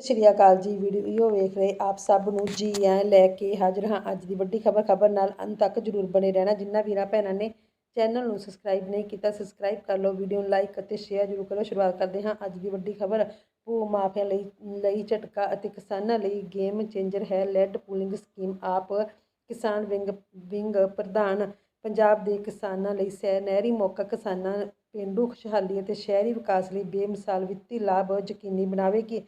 ਸਤਿ ਸ਼੍ਰੀ ਅਕਾਲ ਜੀ, ਵੀਡੀਓ ਵੇਖ ਰਹੇ ਆਪ ਸਭ ਨੂੰ ਜੀ ਐ ਲੈ ਕੇ ਹਾਜ਼ਰ ਹਾਂ ਅੱਜ ਦੀ ਵੱਡੀ ਖਬਰ ਖਬਰ ਨਾਲ ਅੰਤ ਤੱਕ ਜਰੂਰ ਬਣੇ ਰਹਿਣਾ। ਜਿੰਨਾ ਵੀਰਾਂ ਭੈਣਾਂ ਨੇ ਚੈਨਲ ਨੂੰ ਸਬਸਕ੍ਰਾਈਬ ਨਹੀਂ ਕੀਤਾ ਸਬਸਕ੍ਰਾਈਬ ਕਰ ਲਓ, ਵੀਡੀਓ ਨੂੰ ਲਾਈਕ ਅਤੇ ਸ਼ੇਅਰ ਜਰੂਰ ਕਰੋ। ਸ਼ੁਰੂਆਤ ਕਰਦੇ ਹਾਂ ਅੱਜ ਦੀ ਵੱਡੀ ਖਬਰ। ਭੂ ਮਾਫੀਆ ਲਈ ਲਈ ਝਟਕਾ ਅਤੇ ਕਿਸਾਨਾਂ ਲਈ ਗੇਮ ਚੇਂਜਰ ਹੈ land pooling scheme AAP Kisan wing wing ਪ੍ਰਧਾਨ ਪੰਜਾਬ ਦੇ ਕਿਸਾਨਾਂ ਲਈ ਸੈ, ਨਹਿਰੀ ਮੌਕਾ ਕਿਸਾਨਾਂ, ਪੇਂਡੂ ਖੁਸ਼ਹਾਲੀ ਅਤੇ ਸ਼ਹਿਰੀ ਵਿਕਾਸ ਲਈ ਬੇਮਿਸਾਲ ਵਿੱਤੀ ਲਾਭ ਯਕੀਨੀ ਬਣਾਵੇਗੀ।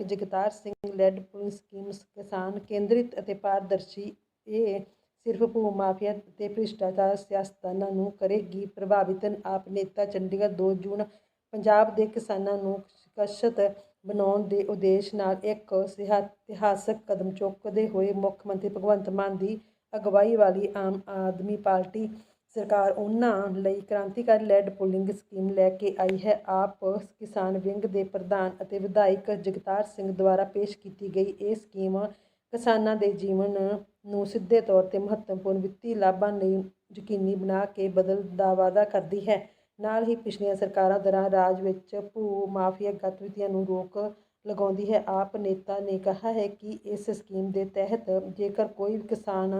Jagtar Singh land pooling scheme ਕਿਸਾਨ ਕੇਂਦਰਿਤ ਅਤੇ ਪਾਰਦਰਸ਼ੀ, ਇਹ ਸਿਰਫ ਭੂ ਮਾਫੀਆ ਤੇ ਭ੍ਰਿਸ਼ਟਾਚਾਰ ਸਿਆਸਤਦਾਨਾਂ ਨੂੰ ਕਰੇਗੀ ਪ੍ਰਭਾਵਿਤ। ਆਪ ਨੇਤਾ ਚੰਡੀਗੜ੍ਹ 2 ਜੂਨ ਪੰਜਾਬ ਦੇ ਕਿਸਾਨਾਂ ਨੂੰ ਸ਼ਿਕਸ਼ਤ ਬਣਾਉਣ ਦੇ ਉਦੇਸ਼ ਨਾਲ ਇੱਕ ਸਿਹਾ- ਇਤਿਹਾਸਕ ਕਦਮ ਚੁੱਕਦੇ ਹੋਏ ਮੁੱਖ ਮੰਤਰੀ ਭਗਵੰਤ ਮਾਨ ਦੀ ਅਗਵਾਈ ਵਾਲੀ ਆਮ ਆਦਮੀ ਪਾਰਟੀ ਸਰਕਾਰ ਉਹਨਾਂ ਲਈ ਕ੍ਰਾਂਤੀਕਾਰੀ ਲੈਡ ਪੂਲਿੰਗ ਸਕੀਮ ਲੈ ਕੇ ਆਈ ਹੈ। ਆਪ ਕਿਸਾਨ ਵਿੰਗ ਦੇ ਪ੍ਰਧਾਨ ਅਤੇ ਵਿਧਾਇਕ ਜਗਤਾਰ ਸਿੰਘ ਦੁਆਰਾ ਪੇਸ਼ ਕੀਤੀ ਗਈ ਇਹ ਸਕੀਮ ਕਿਸਾਨਾਂ ਦੇ ਜੀਵਨ ਨੂੰ ਸਿੱਧੇ ਤੌਰ ਤੇ ਮਹੱਤਵਪੂਰਨ ਵਿੱਤੀ ਲਾਭਾਂ ਲਈ ਯਕੀਨੀ ਬਣਾ ਕੇ ਬਦਲ ਦਾ ਵਾਅਦਾ ਕਰਦੀ ਹੈ। ਨਾਲ ਹੀ ਪਿਛਲੀਆਂ ਸਰਕਾਰਾਂ ਦੌਰਾਨ ਰਾਜ ਵਿੱਚ ਭੂ ਮਾਫੀਆ ਗਤੀਵਿਧੀਆਂ ਨੂੰ ਰੋਕ ਲਗਾਉਂਦੀ ਹੈ। ਆਪ ਨੇਤਾ ਨੇ ਕਿਹਾ ਹੈ ਕਿ ਇਸ ਸਕੀਮ ਦੇ ਤਹਿਤ ਜੇਕਰ ਕੋਈ ਕਿਸਾਨ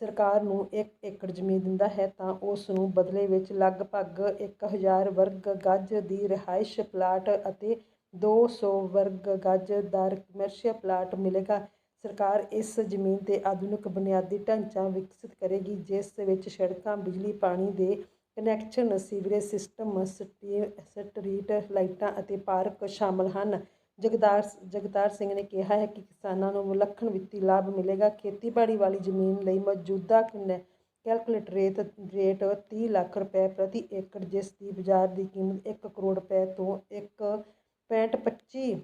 ਸਰਕਾਰ ਨੂੰ ਇੱਕ ਏਕੜ ਜ਼ਮੀਨ ਦਿੰਦਾ ਹੈ ਤਾਂ ਉਸ ਨੂੰ ਬਦਲੇ ਵਿੱਚ ਲਗਭਗ 1000 ਵਰਗ ਗਜ ਦੀ ਰਿਹਾਇਸ਼ ਪਲਾਟ ਅਤੇ 200 ਵਰਗ ਗਜ ਦਾ ਕਮਰਸ਼ੀਅਲ ਪਲਾਟ ਮਿਲੇਗਾ। ਸਰਕਾਰ ਇਸ ਜ਼ਮੀਨ ਤੇ ਆਧੁਨਿਕ ਬੁਨਿਆਦੀ ਢਾਂਚਾ ਵਿਕਸਿਤ ਕਰੇਗੀ, ਜਿਸ ਵਿੱਚ ਸੜਕਾਂ, ਬਿਜਲੀ, ਪਾਣੀ ਦੇ ਕਨੈਕਸ਼ਨ ਸੀਵਰੇਜ ਸਿਸਟਮ ਸਟੀ- ਸਟਰੀਟ ਲਾਈਟਾਂ ਅਤੇ ਪਾਰਕ ਸ਼ਾਮਲ ਹਨ। ਜਗਦਾਰ ਜਗਤਾਰ ਸਿੰਘ ਨੇ ਕਿਹਾ ਹੈ ਕਿ ਕਿਸਾਨਾਂ ਨੂੰ ਵਿਲੱਖਣ ਵਿੱਤੀ ਲਾਭ ਮਿਲੇਗਾ। ਖੇਤੀਬਾੜੀ ਵਾਲੀ ਜ਼ਮੀਨ ਲਈ ਮੌਜੂਦਾ ਕਨ- ਕੈਲਕੁਲੇਟ ਰੇਟ ਰੇਟ 30 ਲੱਖ ਰੁਪਏ ਪ੍ਰਤੀ ਏਕੜ, ਜਿਸ ਦੀ ਬਾਜ਼ਾਰ ਦੀ ਕੀਮਤ 1 ਕਰੋੜ ਰੁਪਏ ਤੋਂ 1.25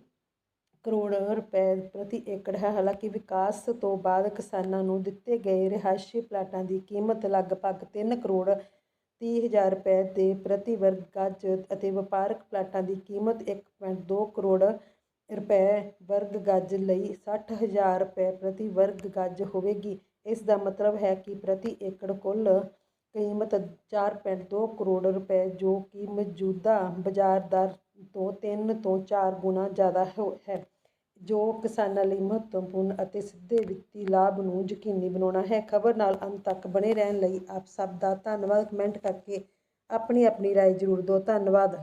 ਕਰੋੜ ਰੁਪਏ ਪ੍ਰਤੀ ਏਕੜ ਹੈ। ਹਾਲਾਂਕਿ ਵਿਕਾਸ ਤੋਂ ਬਾਅਦ ਕਿਸਾਨਾਂ ਨੂੰ ਦਿੱਤੇ ਗਏ ਰਿਹਾਇਸ਼ੀ ਪਲਾਟਾਂ ਦੀ ਕੀਮਤ ਲਗਭਗ 3 ਕਰੋੜ 30 ਹਜ਼ਾਰ ਰੁਪਏ ਦੇ ਪ੍ਰਤੀ ਵਰਗ ਗਜ ਅਤੇ ਵਪਾਰਕ ਪਲਾਟਾਂ ਦੀ ਕੀਮਤ 1.2 ਕਰੋੜ ਰੁਪਏ ਵਰਗ ਗਜ ਲਈ 60 ਹਜ਼ਾਰ ਰੁਪਏ ਪ੍ਰਤੀ ਵਰਗ ਗਜ ਹੋਵੇਗੀ ਇਸ ਦਾ ਮਤਲਬ ਹੈ ਕਿ ਪ੍ਰਤੀ ਏਕੜ ਕੁੱਲ ਕੀਮਤ 4.2 ਕਰੋੜ ਰੁਪਏ ਜੋ ਕਿ ਮੌਜੂਦਾ ਬਾਜ਼ਾਰ ਦਰ ਤੋਂ 3 ਤੋਂ 4 ਗੁਣਾ ਜ਼ਿਆਦਾ ਹੋ- ਹੈ ਜੋ ਕਿਸਾਨਾਂ ਲਈ ਮਹੱਤਵਪੂਰਨ ਅਤੇ ਸਿੱਧੇ ਵਿੱਤੀ ਲਾਭ ਨੂੰ ਯਕੀਨੀ ਬਣਾਉਣਾ ਹੈ ਖਬਰ ਨਾਲ ਅੰਤ ਤੱਕ ਬਣੇ ਰਹਿਣ ਲਈ ਆਪ ਸਭ ਦਾ ਧੰਨਵਾਦ ਕਮੈਂਟ ਕਰਕੇ ਆਪਣੀ ਆਪਣੀ رائے ਜ਼ਰੂਰ ਦਿਓ ਧੰਨਵਾਦ